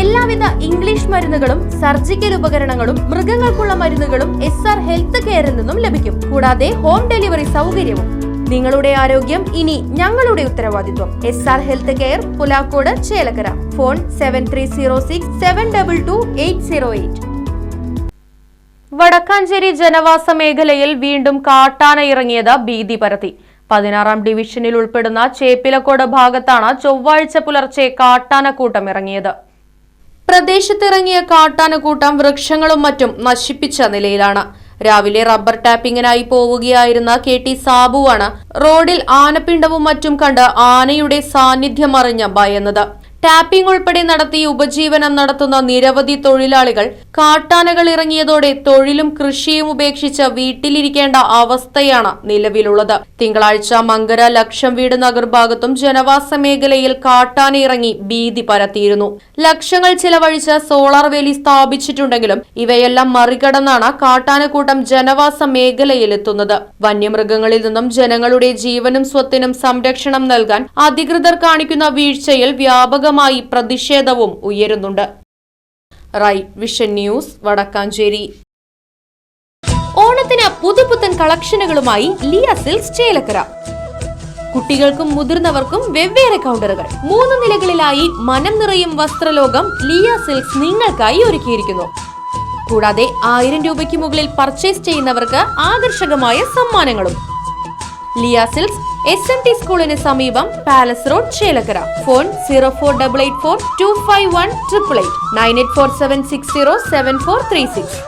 എല്ലാവിധ ഇംഗ്ലീഷ് മരുന്നുകളും സർജിക്കൽ ഉപകരണങ്ങളും മൃഗങ്ങൾക്കുള്ള മരുന്നുകളും എസ് ആർ ഹെൽത്ത് കെയറിൽ നിന്നും ലഭിക്കും. കൂടാതെ ഹോം ഡെലിവറി സൗകര്യവും. നിങ്ങളുടെ ആരോഗ്യം ഇനി ഞങ്ങളുടെ ഉത്തരവാദിത്വം. S R health care Pulakkode Chelakkara. Phone seven three zero six seven double two eight zero eight Vadakkanchery ജനവാസ മേഖലയിൽ വീണ്ടും കാട്ടാന ഇറങ്ങിയത് ഭീതി പരത്തി. പതിനാറാം ഡിവിഷനിൽ ഉൾപ്പെടുന്ന ചേപ്പിലക്കോട് ഭാഗത്താണ് ചൊവ്വാഴ്ച പുലർച്ചെ കാട്ടാനക്കൂട്ടം ഇറങ്ങിയത്. പ്രദേശത്തിറങ്ങിയ കാട്ടാനക്കൂട്ടം വൃക്ഷങ്ങളും മറ്റും നശിപ്പിച്ച നിലയിലാണ്. രാവിലെ റബ്ബർ ടാപ്പിങ്ങിനായി പോവുകയായിരുന്ന കെ ടി സാബുവാണ് റോഡിൽ ആനപ്പിണ്ടവും മറ്റും കണ്ട് ആനയുടെ സാന്നിധ്യം അറിഞ്ഞ ഭയന്നത്. ടാപ്പിംഗ് ഉൾപ്പെടെ നടത്തി ഉപജീവനം നടത്തുന്ന നിരവധി തൊഴിലാളികൾ കാട്ടാനകൾ ഇറങ്ങിയതോടെ തൊഴിലും കൃഷിയും ഉപേക്ഷിച്ച് വീട്ടിലിരിക്കേണ്ട അവസ്ഥയാണ് നിലവിലുള്ളത്. തിങ്കളാഴ്ച മങ്കര ലക്ഷം വീട് നഗർഭാഗത്തും ജനവാസ മേഖലയിൽ കാട്ടാന ഇറങ്ങി ഭീതി പരത്തിയിരുന്നു. ലക്ഷങ്ങൾ ചിലവഴിച്ച് സോളാർ വേലി സ്ഥാപിച്ചിട്ടുണ്ടെങ്കിലും ഇവയെല്ലാം മറികടന്നാണ് കാട്ടാനക്കൂട്ടം ജനവാസ മേഖലയിലെത്തുന്നത്. വന്യമൃഗങ്ങളിൽ നിന്നും ജനങ്ങളുടെ ജീവനും സ്വത്തിനും സംരക്ഷണം നൽകാൻ അധികൃതർ കാണിക്കുന്ന വീഴ്ചയിൽ വ്യാപകമായി പ്രതിഷേധവും ഉയരുന്നുണ്ട്. Rai vision news Vadakkanchery. ഓണത്തിന് പുതുപുത്തൻ കളക്ഷനുകളുമായി ലിയ സിൽസ് ചേലക്കര. കുട്ടികൾക്കും മുതിർന്നവർക്കും വെവ്വേറെ കൗണ്ടറുകൾ. മൂന്ന് നിലകളിലായി മനം നിറയും വസ്ത്രലോകം ലിയ സിൽക്സ് നിങ്ങൾക്കായി ഒരുക്കിയിരിക്കുന്നു. കൂടാതെ ആയിരം രൂപയ്ക്ക് മുകളിൽ പർച്ചേസ് ചെയ്യുന്നവർക്ക് ആകർഷകമായ സമ്മാനങ്ങളും. Lia silks S M T സ്കൂളിന് സമീപം palace road Chelakkara. Phone zero four double eight four two five one triple eight. Nine eight four seven six zero seven four three six.